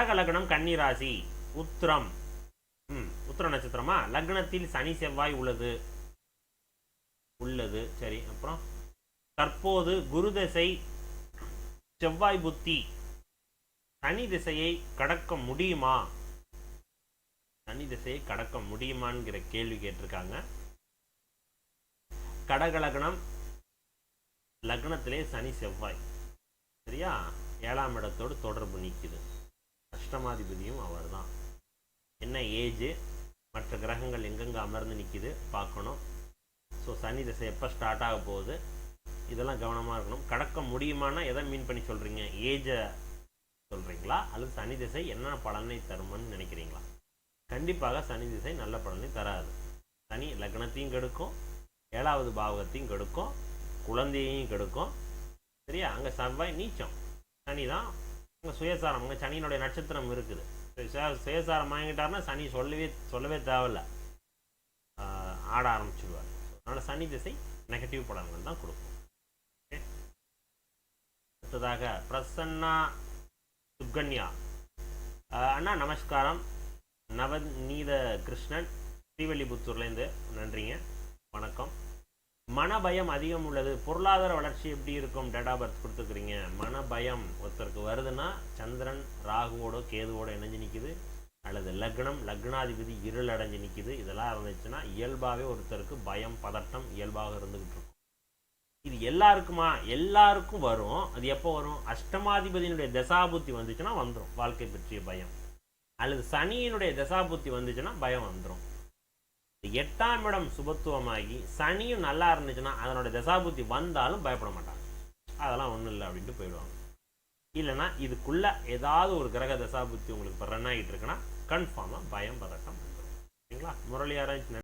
கடக லக்னம் கன்னிராசி. உத்திரம். ம் உத்திர நட்சத்திரமா? லக்னத்தில் சனி செவ்வாய் உள்ளது. உள்ளது. சரி அப்புறம்? தற்போது குரு திசை செவ்வாய் புத்தி. சனி திசையை கடக்க முடியுமா? சனி திசையை கடக்க முடியுமாங்கிற கேள்வி கேட்டிருக்காங்க. கடக லக்னத்திலே சனி செவ்வாய். சரியா? ஏழாம் இடத்தோடு தொடர்பு நீக்குது. அஷ்டமாதிபதியும் அவர்தான். என்ன ஏஜு மற்ற கிரகங்கள் எங்கெங்கே அமர்ந்து நிற்கிது பார்க்கணும். ஸோ சனி திசை எப்போ ஸ்டார்ட் ஆக போகுது? இதெல்லாம் கவனமாக இருக்கணும். கடக்க முடியுமானா எதை மீன் பண்ணி சொல்கிறீங்க ஏஜை சொல்கிறீங்களா அல்லது சனி திசை என்ன பலனை தருமன்னு நினைக்கிறீங்களா? கண்டிப்பாக சனி திசை நல்ல பலனை தராது. சனி லக்னத்தையும் கெடுக்கும் ஏழாவது பாவகத்தையும் கெடுக்கும் குழந்தையையும் கெடுக்கும். சரியா? அங்கே செவ்வாய் நீச்சம். சனி தான் அங்கே சுயசாரம் அங்கே சனியினுடைய நட்சத்திரம் இருக்குது. சுயசாரம் வாங்கிட்டாருன்னா சனி சொல்லவே சொல்லவே தேவையில்ல. ஆஹ் ஆட ஆரம்பிச்சிடுவார் அதனால் சனி திசை நெகட்டிவ் பலன்கள் தான் கொடுக்கும். Okay? அடுத்ததாக பிரசன்னா சுப்கன்யா அண்ணா நமஸ்காரம். நவநீத கிருஷ்ணன் ஸ்ரீவல்லிபுத்தூர்லேருந்து நன்றிங்க. வணக்கம். மனபயம் அதிகம் உள்ளது. பொருளாதார வளர்ச்சி எப்படி இருக்கும்? டேட் ஆஃப் பர்த் கொடுத்துக்கிறீங்க மனபயம் ஒருத்தருக்கு வருதுன்னா சந்திரன் ராகுவோட கேதுவோட இணைஞ்சு நிற்குது அல்லது லக்னம் லக்னாதிபதி இருள் அடைஞ்சு நிற்குது இதெல்லாம் இருந்துச்சுன்னா இயல்பாகவே ஒருத்தருக்கு பயம் பதட்டம் இயல்பாக இருந்துக்கிட்டு இருக்கும். இது எல்லாருக்குமா? எல்லாருக்கும் வரும். அது எப்போ வரும்? அஷ்டமாதிபதியினுடைய தசாபுத்தி வந்துச்சுன்னா வந்துடும் வாழ்க்கை பற்றிய பயம். அல்லது சனியினுடைய தசாபுத்தி வந்துச்சுன்னா பயம் வந்துடும் எட்டாம் இடம் சுபத்துவமாகி சனியும் நல்லா இருந்துச்சுன்னா அதனோட தசாபுத்தி வந்தாலும் பயப்பட மாட்டாங்க. அதெல்லாம் ஒன்றும் இல்லை அப்படின்ட்டு போயிடுவாங்க. இல்லைனா இதுக்குள்ள ஏதாவது ஒரு கிரக தசாபுத்தி உங்களுக்கு இப்போ ரன் ஆகிட்டு இருக்குன்னா கன்ஃபார்மாக பயம் பதட்டம் வந்துடும் சரிங்களா? முரளி